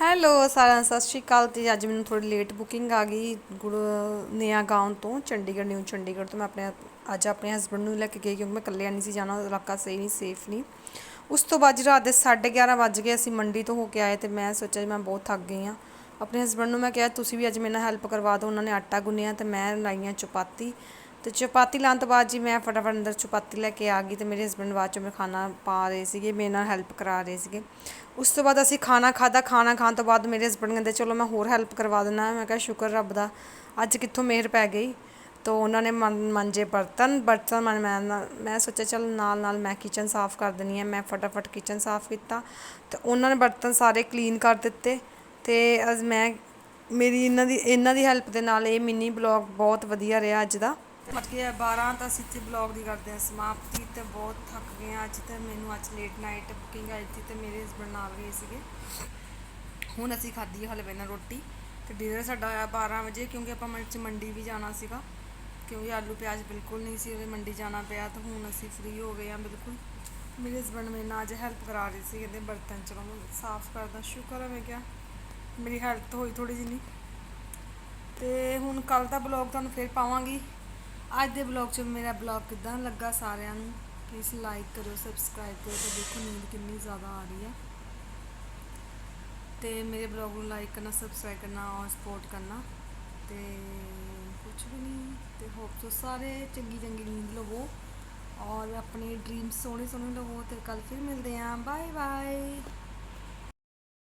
Hello ਸਾਰਿਆਂ ਸਤਿ ਸ਼੍ਰੀ ਅਕਾਲ ਤੇ ਅੱਜ ਮੈਨੂੰ ਥੋੜੀ ਲੇਟ ਬੁਕਿੰਗ ਆ ਗਈ ਗੁਰ ਨਿਆ ਗਾਉਂ ਤੋਂ, ਚੰਡੀਗੜ੍ਹ ਨਿਊ ਚੰਡੀਗੜ੍ਹ ਤੋਂ। ਮੈਂ ਆਪਣੇ ਅੱਜ ਆਪਣੇ ਹਸਬੰਡ ਨੂੰ ਲੈ ਕੇ ਗਈ ਕਿਉਂਕਿ ਮੈਂ ਇਕੱਲੇ ਨਹੀਂ ਸੀ ਜਾਣਾ, ਇਲਾਕਾ ਸਹੀ ਨਹੀਂ ਸੇਫ ਨਹੀਂ। ਉਸ ਤੋਂ ਬਾਅਦ ਰਾਤ ਦੇ 11:30 ਵੱਜ ਗਏ, ਅਸੀਂ ਮੰਡੀ ਤੋਂ ਹੋ ਕੇ ਆਏ ਤੇ ਮੈਂ ਸੋਚਿਆ ਜੀ ਮੈਂ ਬਹੁਤ ਥੱਕ ਗਈ ਆ ਆਪਣੇ ਹਸਬੰਡ ਨੂੰ ਮੈਂ ਕਿਹਾ, ਤੁਸੀਂ ਵੀ ਅੱਜ ਮੇਰੇ ਨਾਲ ਹੈਲਪ ਕਰਵਾ ਦਿਓ, ਉਹਨਾਂ ਨੇ ਆਟਾ ਗੁੰਨਿਆ ਤੇ ਮੈਂ ਲਾਈਆਂ ਚਪਾਤੀ। ਤੇ ਚਪਾਤੀ ਲਾਉਣ ਤੋਂ ਬਾਅਦ ਜੀ ਮੈਂ ਫਟਾਫਟ ਅੰਦਰ ਚਪਾਤੀ ਲੈ ਕੇ ਆ ਗਈ ਤੇ ਮੇਰੇ ਹਸਬੰਡ ਬਾਅਦ ਚੋਂ ਮੈਂ ਖਾਣਾ ਪਾ ਰਹੇ ਸੀਗੇ, ਮੇਰੇ ਨਾਲ ਹੈਲਪ ਕਰਾ ਰਹੇ ਸੀਗੇ। ਉਸ ਤੋਂ ਬਾਅਦ ਅਸੀਂ ਖਾਣਾ ਖਾਦਾ ਖਾਣਾ ਖਾਣ ਤੋਂ ਬਾਅਦ ਮੇਰੇ ਹਸਬੰਡ ਕਹਿੰਦੇ, ਚਲੋ ਮੈਂ ਹੋਰ ਹੈਲਪ ਕਰਵਾ ਦਿੰਦਾ। ਮੈਂ ਕਿਹਾ, ਸ਼ੁਕਰ ਰੱਬ ਦਾ, ਅੱਜ ਕਿੱਥੋਂ ਮਿਹਰ ਪੈ ਗਈ? ਤੋ ਉਹਨਾਂ ਨੇ ਮੰ- ਮਾਂਜੇ ਬਰਤਨ ਬਰਤਨ ਮਨ ਮੈਂ ਨਾ- ਮੈਂ ਸੋਚਿਆ, ਚਲ ਨਾਲ ਨਾਲ ਮੈਂ ਕਿਚਨ ਸਾਫ਼ ਕਰ ਦਿੰਦੀ ਆ ਮੈਂ ਫਟਾਫਟ ਕਿਚਨ ਸਾਫ਼ ਕੀਤਾ ਤੇ ਉਹਨਾਂ ਨੇ ਬਰਤਨ ਸਾਰੇ ਕਲੀਨ ਕਰ ਦਿੱਤੇ ਤੇ ਅਜ ਮੈਂ, ਮੇਰੀ ਇਹਨਾਂ ਦੀ ਇਹਨਾਂ ਦੀ ਹੈਲਪ ਦੇ ਨਾਲ ਇਹ ਮਿੰਨੀ ਬਲੌਗ ਬਹੁਤ ਵਧੀਆ ਰਿਹਾ ਅੱਜ ਦਾ। ਮਤ ਕਿ 12 ਤਾਂ ਅਸੀਂ ਇੱਥੇ ਬਲੌਗ ਦੀ ਕਰਦੇ ਹਾਂ, ਸਮਾਪਤੀ ਤੇ ਬਹੁਤ ਥੱਕ ਗਏ ਹਾਂ ਅੱਜ ਤੇ ਮੈਨੂੰ ਅੱਜ ਲੇਟ ਨਾਈਟ ਬੁਕਿੰਗ ਆਈ ਸੀ ਤੇ ਮੇਰੇ ਹਸਬੰਡ ਨਾਲ ਗਏ ਸੀਗੇ। ਹੁਣ ਅਸੀਂ ਖਾਧੀ ਹੈ ਹਲਵੇ ਨਾਲ ਰੋਟੀ ਤੇ ਡਿਨਰ ਸਾਡਾ ਆਇਆ 12 ਵਜੇ ਕਿਉਂਕਿ ਆਪਾਂ ਮੰਡੀ 'ਚ ਮੰਡੀ ਵੀ ਜਾਣਾ ਸੀਗਾ, ਕਿਉਂਕਿ ਆਲੂ ਪਿਆਜ਼ ਬਿਲਕੁਲ ਨਹੀਂ ਸੀ ਉਹਦੇ ਮੰਡੀ ਜਾਣਾ ਪਿਆ ਤਾਂ ਹੁਣ ਅਸੀਂ ਫ੍ਰੀ ਹੋ ਗਏ ਹਾਂ ਬਿਲਕੁਲ। ਮੇਰੇ ਹਸਬੰਡ ਮੇਰੇ ਨਾਲ ਅੱਜ ਹੈਲਪ ਕਰਾ ਰਹੇ ਸੀ, ਕਹਿੰਦੇ ਬਰਤਨ ਚਲੋ ਸਾਫ਼ ਕਰਦਾ, ਸ਼ੁਕਰ ਹੈ ਮੈਂ ਕਿਹਾ, ਮੇਰੀ ਹੈਲਪ ਹੋਈ ਥੋੜੀ ਜਿਹੀ ਤੇ ਹੁਣ ਕੱਲ ਦਾ ਬਲੌਗ ਤੁਹਾਨੂੰ ਫੇਰ ਪਾਵਾਂਗੀ। ਅੱਜ ਦੇ ਬਲੌਗ 'ਚ ਮੇਰਾ ਬਲੌਗ ਕਿਦਾਂ ਲੱਗਾ ਸਾਰਿਆਂ ਨੂੰ? ਪਲੀਜ਼ ਲਾਈਕ ਕਰਿਓ ਸਬਸਕ੍ਰਾਈਬ ਕਰਿਓ ਤੇ ਦੇਖੋ ਨੀਂਦ ਕਿੰਨੀ ਜ਼ਿਆਦਾ ਆ ਰਹੀ ਹੈ। ਤੇ ਮੇਰੇ ਬਲੌਗ ਨੂੰ ਲਾਈਕ ਕਰਨਾ ਸਬਸਕ੍ਰਾਈਬ ਕਰਨਾ ਔਰ ਸਪੋਰਟ ਕਰਨਾ ਤੇ ਕੁਝ ਵੀ ਨਹੀਂ ਤੇ ਹੋਪ ਸੋ ਸਾਰੇ ਚੰਗੀ ਚੰਗੀ ਨੀਂਦ ਲਵੋ ਔਰ ਆਪਣੇ ਡ੍ਰੀਮਸ ਸੋਹਣੇ ਸੋਹਣੇ ਲਵੋ ਤੇ ਕੱਲ ਫਿਰ ਮਿਲਦੇ ਆਂ ਬਾਏ ਬਾਏ